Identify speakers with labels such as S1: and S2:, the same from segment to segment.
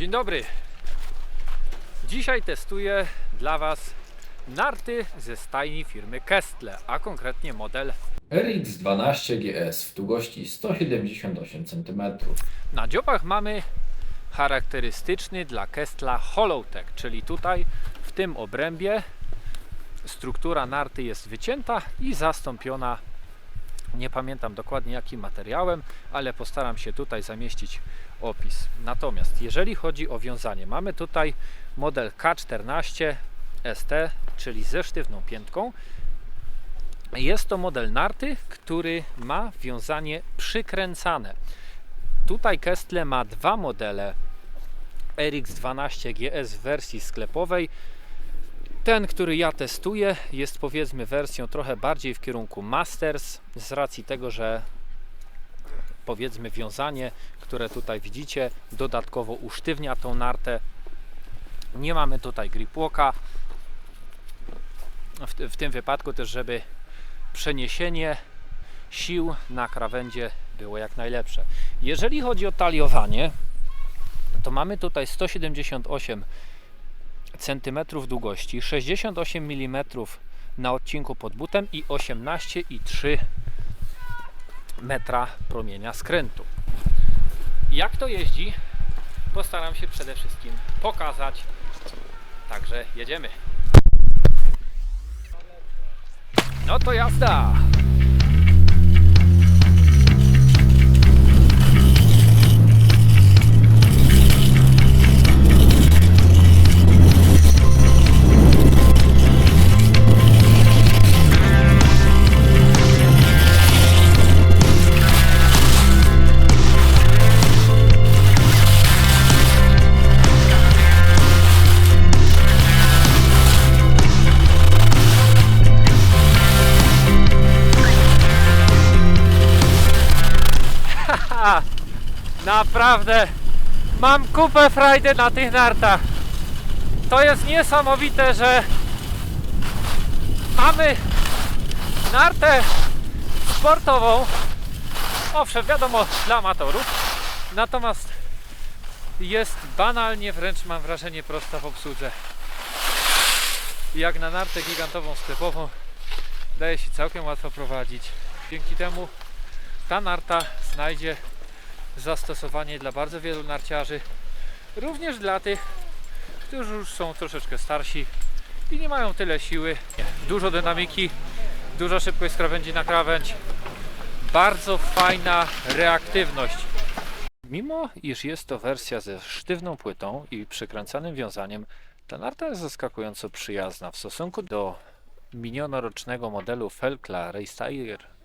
S1: Dzień dobry. Dzisiaj testuję dla Was narty ze stajni firmy Kestle, a konkretnie model
S2: RX12 GS w długości 178 cm.
S1: Na dziobach mamy charakterystyczny dla Kestla Hollowtech, czyli tutaj w tym obrębie struktura narty jest wycięta i zastąpiona nie pamiętam dokładnie jakim materiałem, ale postaram się tutaj zamieścić opis. Natomiast jeżeli chodzi o wiązanie, mamy tutaj model K14 ST, czyli ze sztywną piętką. Jest to model narty, który ma wiązanie przykręcane. Tutaj Kestle ma dwa modele RX12 GS w wersji sklepowej. Ten, który ja testuję, jest powiedzmy wersją trochę bardziej w kierunku Masters, z racji tego, że powiedzmy wiązanie, które tutaj widzicie, dodatkowo usztywnia tą nartę. Nie mamy tutaj gripwalka. W, w tym wypadku też, żeby przeniesienie sił na krawędzie było jak najlepsze. Jeżeli chodzi o taliowanie, to mamy tutaj 178 cm długości, 68 mm na odcinku pod butem i 18,3 metra promienia skrętu. Jak to jeździ, postaram się przede wszystkim pokazać. Także jedziemy. No to jazda! Naprawdę mam kupę frajdy na tych nartach. To jest niesamowite, że mamy nartę sportową. Owszem, wiadomo, dla amatorów. Natomiast jest banalnie, wręcz mam wrażenie, prosta w obsłudze. Jak na nartę gigantową sklepową daje się całkiem łatwo prowadzić. Dzięki temu ta narta znajdzie zastosowanie dla bardzo wielu narciarzy, również dla tych, którzy już są troszeczkę starsi i nie mają tyle siły. Dużo dynamiki, duża szybkość z krawędzi na krawędź, bardzo fajna reaktywność. Mimo iż jest to wersja ze sztywną płytą i przykręcanym wiązaniem, ta narta jest zaskakująco przyjazna w stosunku do minionorocznego modelu Felkla Race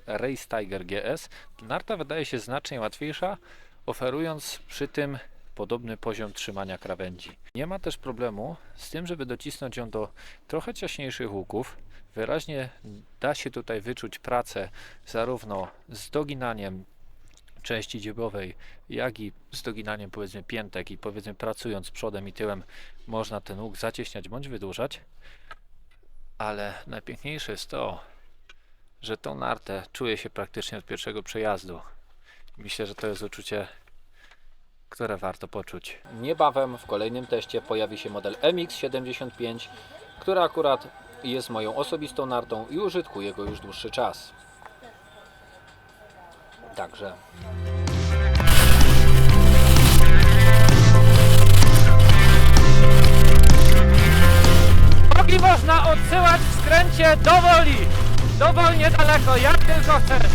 S1: Race Tiger GS, narta wydaje się znacznie łatwiejsza, oferując przy tym podobny poziom trzymania krawędzi. Nie ma też problemu z tym, żeby docisnąć ją do trochę ciaśniejszych łuków. Wyraźnie da się tutaj wyczuć pracę zarówno z doginaniem części dziebowej, jak i z doginaniem powiedzmy piętek i powiedzmy pracując przodem i tyłem można ten łuk zacieśniać bądź wydłużać. Ale najpiękniejsze jest to, że tą nartę czuję się praktycznie od pierwszego przejazdu. Myślę, że to jest uczucie, które warto poczuć. Niebawem w kolejnym teście pojawi się model MX75, który akurat jest moją osobistą nartą i użytkuję go już dłuższy czas. Także Nogi można odsyłać w skręcie dowoli, dowolnie daleko, jak tylko chcesz.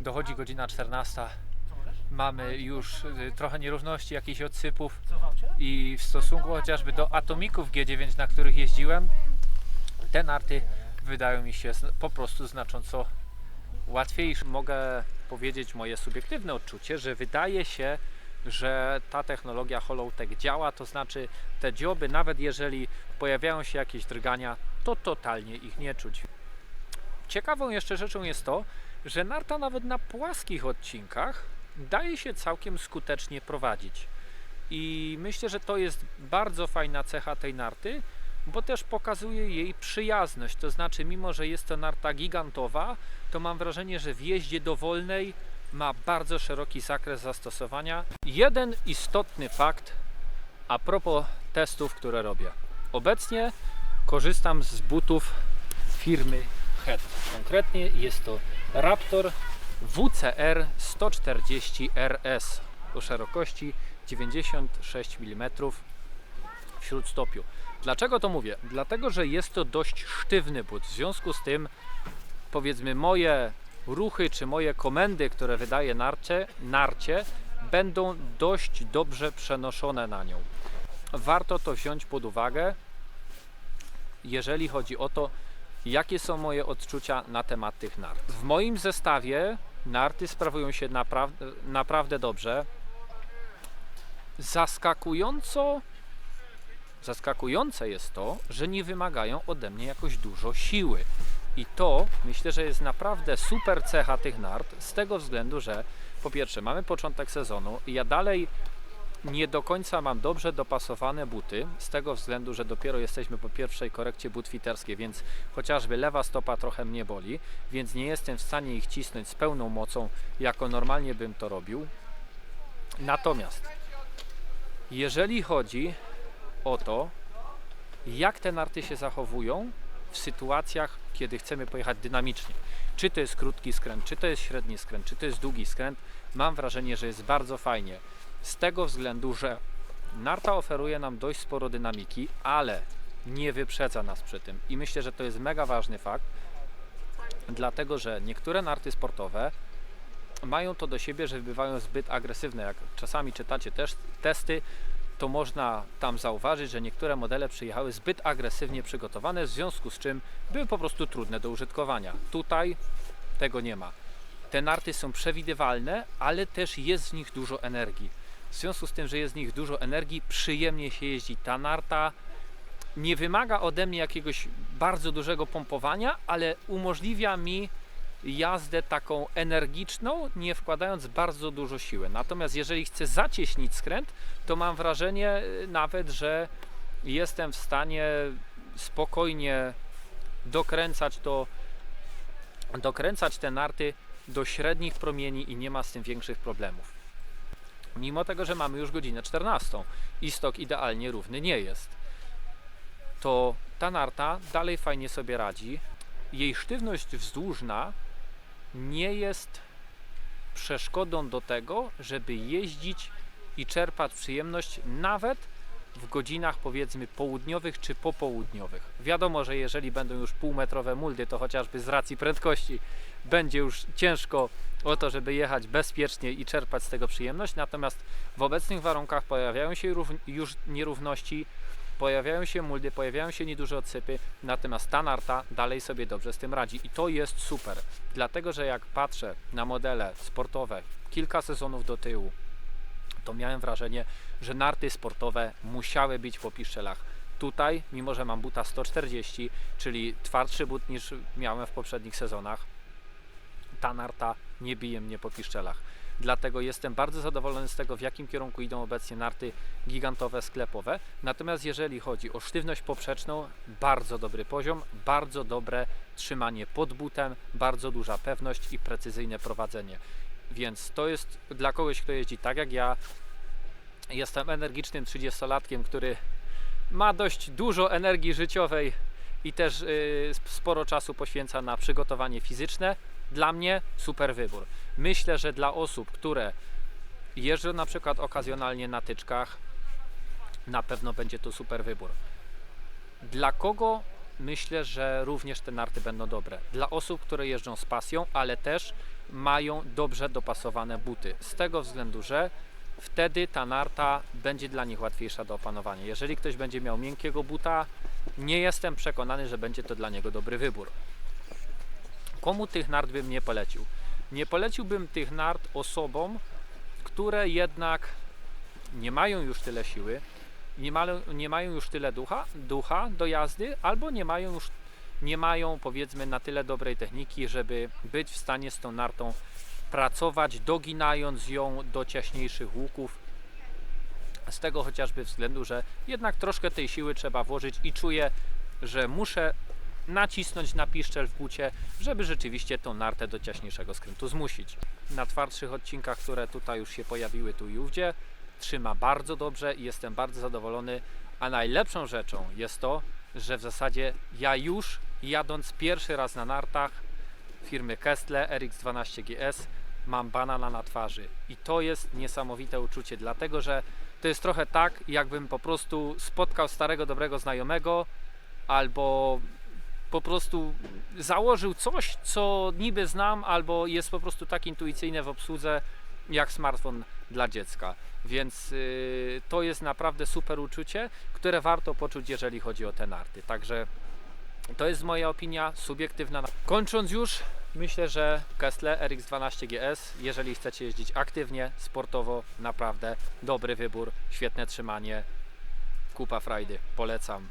S1: Dochodzi godzina 14. Mamy już y, trochę nierówności, jakichś odsypów i w stosunku chociażby do atomików G9, na których jeździłem, te narty wydają mi się po prostu znacząco łatwiejsze. Mogę powiedzieć moje subiektywne odczucie, że wydaje się, że ta technologia Hollowtech działa, to znaczy te dzioby, nawet jeżeli pojawiają się jakieś drgania, to totalnie ich nie czuć. Ciekawą jeszcze rzeczą jest to, że narta nawet na płaskich odcinkach daje się całkiem skutecznie prowadzić. I myślę, że to jest bardzo fajna cecha tej narty, bo też pokazuje jej przyjazność. To znaczy, mimo że jest to narta gigantowa, to mam wrażenie, że w jeździe dowolnej ma bardzo szeroki zakres zastosowania. Jeden istotny fakt a propos testów, które robię. Obecnie korzystam z butów firmy Head. Konkretnie jest to Raptor WCR 140 RS o szerokości 96 mm w śródstopiu. Dlaczego to mówię? Dlatego, że jest to dość sztywny but. W związku z tym, powiedzmy, moje ruchy czy moje komendy, które wydaje narcie, narcie będą dość dobrze przenoszone na nią. Warto to wziąć pod uwagę, jeżeli chodzi o to, jakie są moje odczucia na temat tych nart. W moim zestawie narty sprawują się naprawdę, dobrze. Zaskakująco zaskakujące jest to, że nie wymagają ode mnie jakoś dużo siły. I to myślę, że jest naprawdę super cecha tych nart, z tego względu, że po pierwsze mamy początek sezonu i ja dalej nie do końca mam dobrze dopasowane buty, z tego względu, że dopiero jesteśmy po pierwszej korekcie butwiterskiej, więc chociażby lewa stopa trochę mnie boli, więc nie jestem w stanie ich cisnąć z pełną mocą, jako normalnie bym to robił. Natomiast jeżeli chodzi o to, jak te narty się zachowują w sytuacjach, kiedy chcemy pojechać dynamicznie. Czy to jest krótki skręt, czy to jest średni skręt, czy to jest długi skręt, mam wrażenie, że jest bardzo fajnie. Z tego względu, że narta oferuje nam dość sporo dynamiki, ale nie wyprzedza nas przy tym. I myślę, że to jest mega ważny fakt, dlatego że niektóre narty sportowe mają to do siebie, że bywają zbyt agresywne. Jak czasami czytacie też testy, to można tam zauważyć, że niektóre modele przyjechały zbyt agresywnie przygotowane, w związku z czym były po prostu trudne do użytkowania. Tutaj tego nie ma. Te narty są przewidywalne, ale też jest w nich dużo energii. W związku z tym, że jest w nich dużo energii, przyjemnie się jeździ. Ta narta nie wymaga ode mnie jakiegoś bardzo dużego pompowania, ale umożliwia mi jazdę taką energiczną, nie wkładając bardzo dużo siły. Natomiast jeżeli chcę zacieśnić skręt, to mam wrażenie y, nawet, że jestem w stanie spokojnie dokręcać to, dokręcać te narty do średnich promieni i nie ma z tym większych problemów. Mimo tego, że mamy już godzinę 14 i stok idealnie równy nie jest, to ta narta dalej fajnie sobie radzi. Jej sztywność wzdłużna nie jest przeszkodą do tego, żeby jeździć i czerpać przyjemność nawet w godzinach powiedzmy południowych czy popołudniowych. Wiadomo, że jeżeli będą już półmetrowe muldy, to chociażby z racji prędkości będzie już ciężko o to, żeby jechać bezpiecznie i czerpać z tego przyjemność, natomiast w obecnych warunkach pojawiają się już nierówności, pojawiają się muldy, pojawiają się nieduże odsypy, natomiast ta narta dalej sobie dobrze z tym radzi. I to jest super, dlatego że jak patrzę na modele sportowe kilka sezonów do tyłu, to miałem wrażenie, że narty sportowe musiały być po piszczelach. Tutaj, mimo że mam buta 140, czyli twardszy but niż miałem w poprzednich sezonach, ta narta nie bije mnie po piszczelach. Dlatego jestem bardzo zadowolony z tego, w jakim kierunku idą obecnie narty gigantowe, sklepowe. Natomiast jeżeli chodzi o sztywność poprzeczną, bardzo dobry poziom, bardzo dobre trzymanie pod butem, bardzo duża pewność i precyzyjne prowadzenie. Więc to jest dla kogoś, kto jeździ tak jak ja. Jestem energicznym 30-latkiem, który ma dość dużo energii życiowej i też yy, sporo czasu poświęca na przygotowanie fizyczne. Dla mnie super wybór. Myślę, że dla osób, które jeżdżą na przykład okazjonalnie na tyczkach, na pewno będzie to super wybór. Dla kogo myślę, że również te narty będą dobre? Dla osób, które jeżdżą z pasją, ale też mają dobrze dopasowane buty. Z tego względu, że wtedy ta narta będzie dla nich łatwiejsza do opanowania. Jeżeli ktoś będzie miał miękkiego buta, nie jestem przekonany, że będzie to dla niego dobry wybór. Komu tych nart bym nie polecił? Nie poleciłbym tych nart osobom, które jednak nie mają już tyle siły, nie, ma, nie mają już tyle ducha, ducha do jazdy, albo nie mają już nie mają powiedzmy na tyle dobrej techniki, żeby być w stanie z tą nartą pracować, doginając ją do ciaśniejszych łuków. Z tego chociażby względu, że jednak troszkę tej siły trzeba włożyć i czuję, że muszę nacisnąć na piszczel w bucie, żeby rzeczywiście tą nartę do ciaśniejszego skrętu zmusić. Na twardszych odcinkach, które tutaj już się pojawiły tu i ówdzie, trzyma bardzo dobrze i jestem bardzo zadowolony. A najlepszą rzeczą jest to, że w zasadzie ja już jadąc pierwszy raz na nartach firmy Kestle RX12 GS mam banana na twarzy i to jest niesamowite uczucie, dlatego że to jest trochę tak, jakbym po prostu spotkał starego dobrego znajomego albo po prostu założył coś, co niby znam, albo jest po prostu tak intuicyjne w obsłudze jak smartfon dla dziecka. Więc yy, to jest naprawdę super uczucie, które warto poczuć, jeżeli chodzi o te narty. Także to jest moja opinia subiektywna. Kończąc już, myślę, że Kessler RX12 GS, jeżeli chcecie jeździć aktywnie, sportowo, naprawdę dobry wybór, świetne trzymanie, kupa frajdy, polecam.